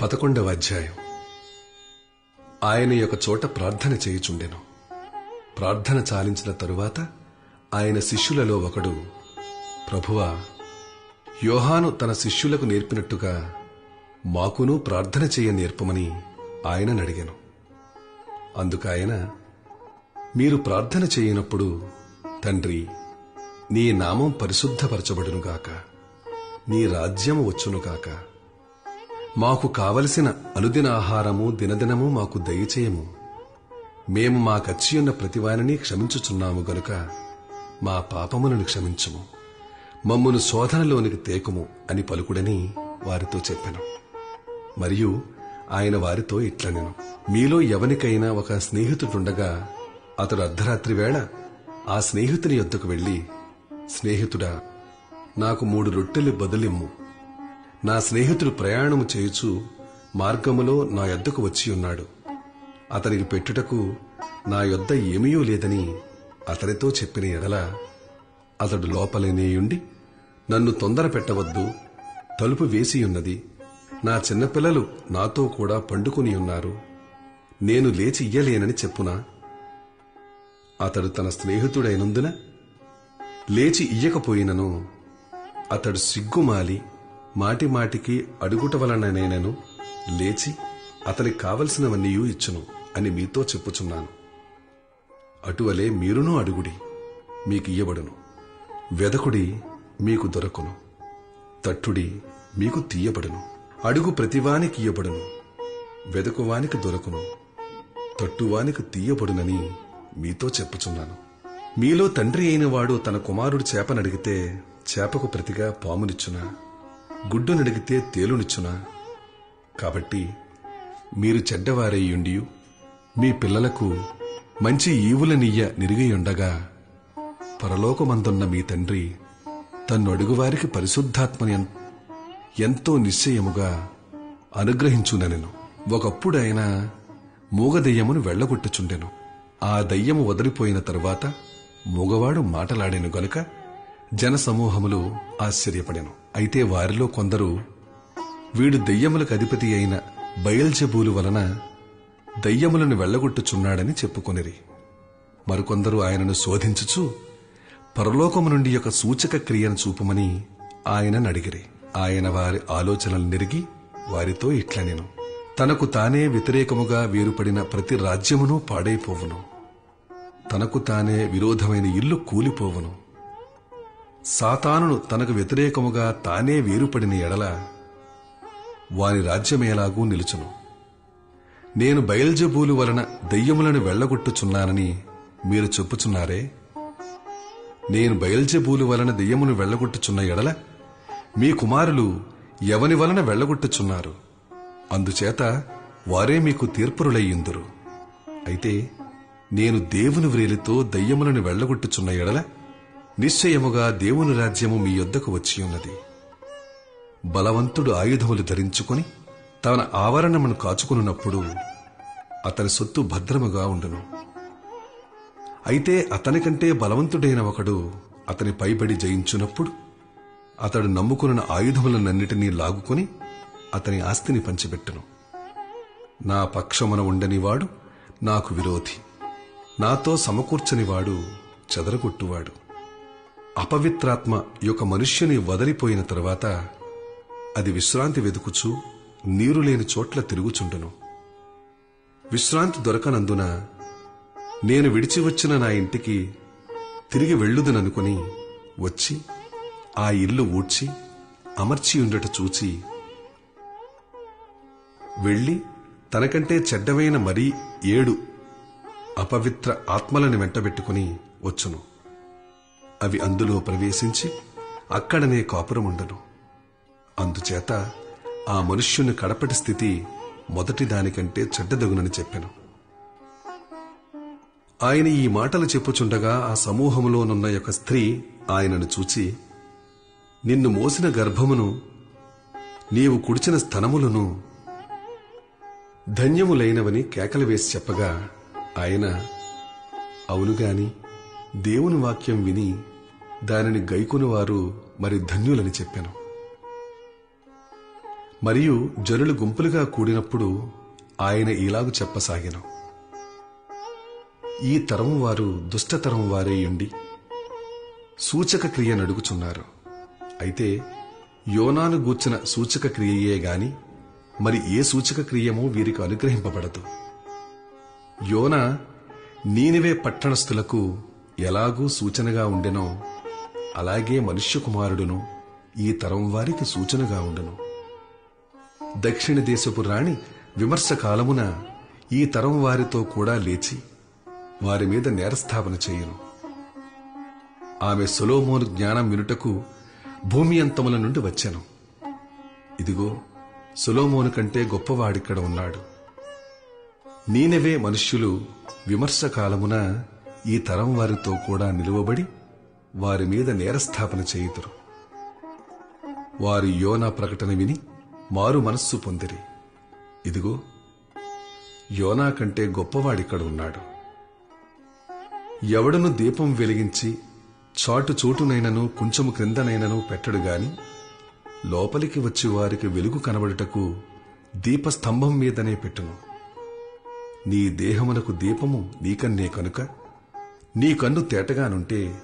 పదకొండవ అధ్యాయం. ఆయన యొక్క చోట ప్రార్థన చేయుచుండెను. ప్రార్థన చాలించిన తరువాత ఆయన శిష్యులలో ఒకడు ప్రభువా యోహాను తన శిష్యులకు నేర్పినట్టుగా మాకును ప్రార్థన చేయ నేర్పమని ఆయనను అడిగాను అందుకాయన మీరు ప్రార్థన చేయనప్పుడు తండ్రి నీ నామం పరిశుద్ధపరచబడునుగాక నీ రాజ్యము వచ్చునుగాక మాకు కావలసిన అనుదిన ఆహారము దినదినము మాకు దయచేయము. మేము మాకచ్చియున్న ప్రతివానిని క్షమించుచున్నాము గనుక మా పాపములను క్షమించుము. మమ్మును శోధనలోనికి తేకుము అని పలుకుడని వారితో చెప్పాను. మరియు ఆయన వారితో ఇట్లనెను. మీలో ఎవనికైనా ఒక స్నేహితుడుండగా అతడు అర్ధరాత్రి వేళ ఆ స్నేహితుని యొద్దకు వెళ్ళి స్నేహితుడా నాకు మూడు రొట్టెలు బదులిమ్ము. నా స్నేహితుడు ప్రయాణము చేయుచు మార్గములో నా యొద్దకు వచ్చి ఉన్నాడు. అతనికి పెట్టుటకు నా యొద్ద ఏమీయూ లేదని అతనితో చెప్పిన ఎడల అతడు లోపలనేయుండి నన్ను తొందర పెట్టవద్దు తలుపు వేసియున్నది నా చిన్నపిల్లలు నాతో కూడా పండుకుని ఉన్నారు. నేను లేచి ఇయ్యలేనని చెప్పునా అతడు తన స్నేహితుడైనందున లేచి ఇయ్యకపోయినను అతడు సిగ్గుమాలి మాటి మాటికి అడుగుట వలననేనను లేచి అతనికి కావలసినవన్నీ ఇచ్చును అని మీతో చెప్పుచున్నాను. అటువలే మీరునూ అడుగుడి మీకు ఇయ్యబడును. వెదకుడి మీకు దొరకును. తట్టుడి మీకు తీయబడును. అడుగు ప్రతివానికి ఇయ్యబడును. వెదకువానికి దొరకును. తట్టువానికి తీయబడునని మీతో చెప్పుచున్నాను. మీలో తండ్రి అయిన వాడు తన కుమారుడు చేపనడిగితే చేపకు ప్రతిగా పామునిచ్చునా? గుడ్డునడిగితే తేలునిచ్చునా? కాబట్టి మీరు చెడ్డవారయ్యుండి మీ పిల్లలకు మంచి ఈవులనియ్య నిరిగియుండగా పరలోకమందున్న మీ తండ్రి తన్ను అడుగువారికి పరిశుద్ధాత్మని ఎంతో నిశ్చయముగా అనుగ్రహించుననెను. ఒకప్పుడు ఆయన మూగదెయ్యమును వెళ్ళగొట్టుచుండెను ఆ దయ్యము వదిలిపోయిన తరువాత మూగవాడు మాటలాడెను గనుక జనసమూహములు ఆశ్చర్యపడెను. అయితే వారిలో కొందరు వీడు దెయ్యములకు అధిపతి అయిన బయల్జబూలు వలన దయ్యములను వెళ్ళగొట్టుచున్నాడని చెప్పుకొనిరి. మరికొందరు ఆయనను శోధించుచు పరలోకము నుండి ఒక సూచక క్రియను చూపమని ఆయనను అడిగిరి. ఆయన వారి ఆలోచనలు నెరిగి వారితో ఇట్లనెను తనకు తానే వ్యతిరేకముగా వేరుపడిన ప్రతి రాజ్యమును పాడైపోవును తనకు తానే విరోధమైన ఇల్లు కూలిపోవును సాతానును తనకు వ్యతిరేకముగా తానే వేరుపడిన ఎడల వాని రాజ్యమేలాగూ నిలుచును. నేను బయల్జబూలు వలన దెయ్యములను వెళ్ళగొట్టుచున్నానని మీరు చెప్పుచున్నారే? నేను బయల్జబూలు వలన దెయ్యమును వెళ్ళగొట్టుచున్న ఎడల మీ కుమారులు ఎవని వలన వెళ్ళగొట్టుచున్నారు అందుచేత వారే మీకు తీర్పురులయ్యిందురు అయితే నేను దేవుని వ్రేలితో దయ్యములను వెళ్ళగొట్టుచున్న ఎడల నిశ్చయముగా దేవుని రాజ్యము మీ యొద్దకు వచ్చి ఉన్నది. బలవంతుడు ఆయుధములు ధరించుకొని తన ఆవరణమును కాచుకున్నప్పుడు అతని సొత్తు భద్రముగా ఉండును. అయితే అతనికంటే బలవంతుడైన ఒకడు అతని పైబడి జయించున్నప్పుడు అతడు నమ్ముకున్న ఆయుధములనన్నిటినీ లాగుకొని అతని ఆస్తిని పంచిపెట్టును. నా పక్షమున ఉండనివాడు నాకు విరోధి. నాతో సమకూర్చనివాడు చెదరగొట్టువాడు. అపవిత్రాత్మ యొక్క మనుష్యుని వదలిపోయిన తర్వాత అది విశ్రాంతి వెతుకుచు నీరు లేని చోట్ల తిరుగుచుండును. విశ్రాంతి దొరకనందున నేను విడిచి వచ్చిన నా ఇంటికి తిరిగి వెళ్ళుదననుకుని వచ్చి ఆ ఇల్లు ఊడ్చి అమర్చి ఉండట చూచి వెళ్ళి తనకంటే చెడ్డవైన మరీ ఏడు అపవిత్ర ఆత్మలను వెంటబెట్టుకుని వచ్చును. అవి అందులో ప్రవేశించి అక్కడనే కాపురముండను. అందుచేత ఆ మనుష్యుని కడపటి స్థితి మొదటి దానికంటే చెడ్డదగునని చెప్పెను. ఆయన ఈ మాటలు చెప్పుచుండగా ఆ సమూహములోనున్న యొక్క స్త్రీ ఆయనను చూచి నిన్ను మోసిన గర్భమును నీవు కుడిచిన స్థనములను ధన్యములైనవని కేకలు వేసి చెప్పగా ఆయన అవునుగాని దేవుని వాక్యం విని దానిని గైకునివారు మరి ధన్యులని చెప్పాను. మరియు జనులు గుంపులుగా కూడినప్పుడు ఆయన ఇలాగు చెప్పసాగాను. ఈ తరం వారు దుష్టతరం వారే ఉండి సూచక క్రియ నడుగుచున్నారు. అయితే యోనాను గూర్చిన సూచక క్రియయే గాని మరి ఏ సూచక క్రియమో వీరికి అనుగ్రహింపబడదు. యోన నీనివే పట్టణస్థులకు ఎలాగూ సూచనగా ఉండెనో అలాగే మనుష్య కుమారుడును ఈ తరం వారికి సూచనగా ఉండును. దక్షిణ దేశపు రాణి విమర్శ కాలమున ఈ తరం వారితో కూడా లేచి వారి మీద నేరస్థాపన చేయను. ఆమె సొలోమోను జ్ఞానం వినుటకు భూమి అంతముల నుండి వచ్చాను. ఇదిగో సొలోమోను కంటే గొప్పవాడిక్కడ ఉన్నాడు. నేనవే మనుష్యులు విమర్శ కాలమున ఈ తరం వారితో కూడా నిలువబడి వారి మీద నేరస్థాపన చేయుదురు. వారు యోనా ప్రకటన విని మారు మనస్సు పొందిరి. ఇదిగో యోనా కంటే గొప్పవాడిక్కడ ఉన్నాడు. ఎవడను దీపం వెలిగించి చాటు చోటునైనను కొంచెము క్రిందనైనను పెట్టడు గాని లోపలికి వచ్చి వారికి వెలుగు కనబడుటకు దీపస్తంభం మీదనే పెట్టును. నీ దేహమునకు దీపము నీకన్నే కనుక నీ కన్ను తేటగానుంటే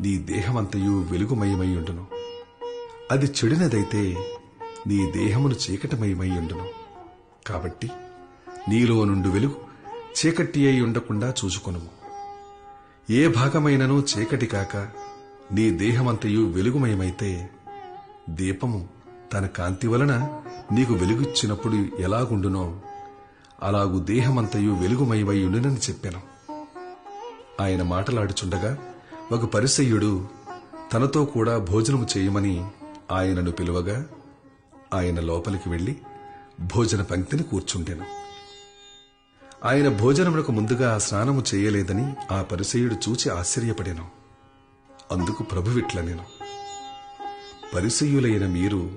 నీ దేహమంతయు వెలుగుమయమై ఉండును అది చెడినదైతే నీ దేహమును చీకటమయమై ఉండును కాబట్టి నీలో నుండి వెలుగు చీకటి అయి ఉండకుండా చూసుకొనుము. ఏ భాగమైనను చీకటి కాక నీ దేహమంతయు వెలుగుమయమైతే దీపము తన కాంతి వలన నీకు వెలుగుచ్చినప్పుడు ఎలాగుండునో అలాగు దేహమంతయు వెలుగుమయమై ఉండునని చెప్పాను. ఆయన మాటలాడుచుండగా ఒక పరిసయ్యుడు తనతో కూడా భోజనము చేయమని ఆయనను పిలువగా ఆయన లోపలికి వెళ్ళి భోజన పంక్తిని కూర్చుండెను. ఆయన భోజనమునకు ముందుగా స్నానము చేయలేదని ఆ పరిసయుడు చూచి ఆశ్చర్యపడాను. అందుకు ప్రభువిట్ల నేను పరిసయులైన మీరు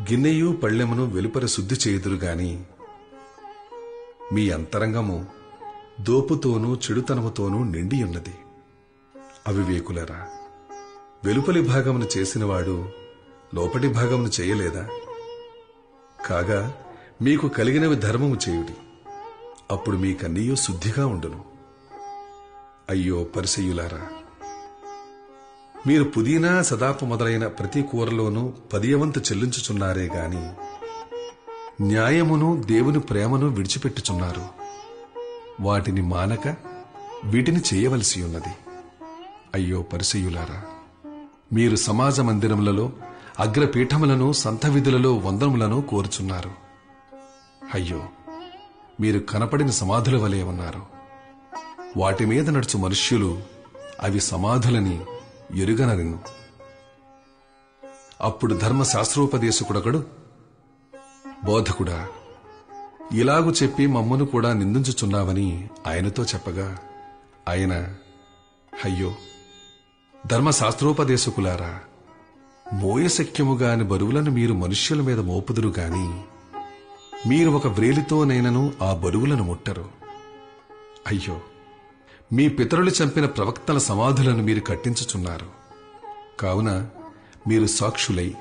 గిన్నెయు పళ్ళెమును వెలుపర శుద్ధి చేయుదురు గాని మీ అంతరంగము దోపుతోనూ చెడుతనముతోనూ నిండియున్నది. అవివేకులరా? వెలుపలి భాగమును చేసినవాడు లోపటి భాగమును చేయలేదా? కాగా మీకు కలిగినవి ధర్మము చేయుడి. అప్పుడు మీకన్నీయో శుద్ధిగా ఉండును. అయ్యో పరిసయ్యులారా! మీరు పుదీనా సదాపు మొదలైన ప్రతి కూరలోనూ పదియవంతు చెల్లించుచున్నారే గాని న్యాయమును దేవుని ప్రేమను విడిచిపెట్టుచున్నారు. వాటిని మానక వీటిని చేయవలసి ఉన్నది. అయ్యో పరిసయ్యులారా మీరు సమాజ మందిరములలో అగ్రపీఠములను సంత విధులలో వందనములను కోరుచున్నారు. అయ్యో మీరు కనపడిన సమాధుల వలె ఉన్నారు. వాటి మీద నడుచు మనుష్యులు అవి సమాధులని ఎరుగనరిను. అప్పుడు ధర్మశాస్త్రోపదేశకుడొకడు బోధకుడా ఇలాగు చెప్పి మమ్మను కూడా నిందించుచున్నావని ఆయనతో చెప్పగా ఆయన అయ్యో ధర్మశాస్త్రోపదేశకులారా మోయశక్యముగాని బరువులను మీరు మనుష్యుల మీద మోపుదురు గాని మీరు ఒక వ్రేలితోనైనను ఆ బరువులను ముట్టరు. అయ్యో మీ పితరులు చంపిన ప్రవక్తల సమాధులను మీరు కట్టించుచున్నారు. కావున మీరు సాక్షులై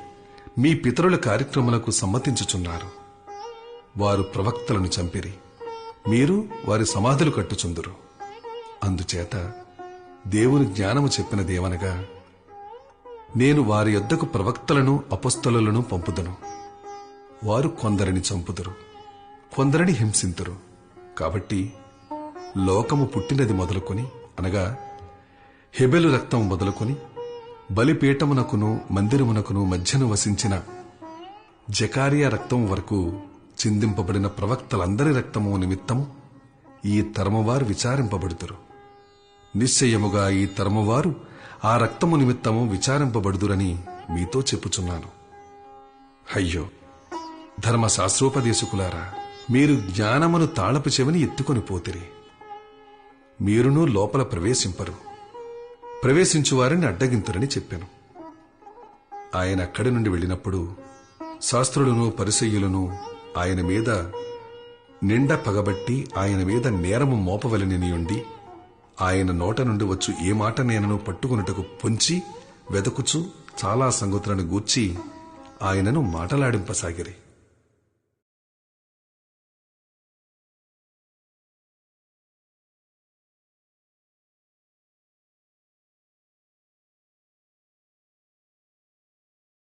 మీ పితరుల కార్యక్రమాలకు సమ్మతించుచున్నారు. వారు ప్రవక్తలను చంపిరి మీరు వారి సమాధులు కట్టుచుందురు. అందుచేత దేవుని జ్ఞానము చెప్పినదేవనగా నేను వారి యొద్దకు ప్రవక్తలను అపస్తలను పంపుదను. వారు కొందరిని చంపుదురు కొందరిని హింసింతురు. కాబట్టి లోకము పుట్టినది మొదలుకొని అనగా హెబెలు రక్తం మొదలుకొని బలిపీఠమునకును మందిరమునకును మధ్యను వసించిన జకారియా రక్తం వరకు చిందింపబడిన ప్రవక్తలందరి రక్తము నిమిత్తము ఈ తరమవారు విచారింపబడుతురు. నిశ్చయముగా ఈ తరమువారు ఆ రక్తము నిమిత్తము విచారింపబడుదురని మీతో చెప్పుచున్నాను. అయ్యో ధర్మశాస్త్రోపదేశకులారా మీరు జ్ఞానమును తాళపు చెవిని ఎత్తుకొని పోతిరి. మీరును లోపల ప్రవేశింపరు. ప్రవేశించువారిని అడ్డగింతురని చెప్పాను. ఆయన అక్కడి నుండి వెళ్ళినప్పుడు శాస్త్రులను పరిసయ్యులను ఆయన మీద నిండ పగబట్టి ఆయన మీద నేరము మోపవలనియుండి ఆయన నోట నుండి వచ్చు ఏ మాట నేనను పట్టుకొనుటకు పొంచి వెదకుచు చాలా సంగతులను గూర్చి ఆయనను మాటలాడింపసాగిరి.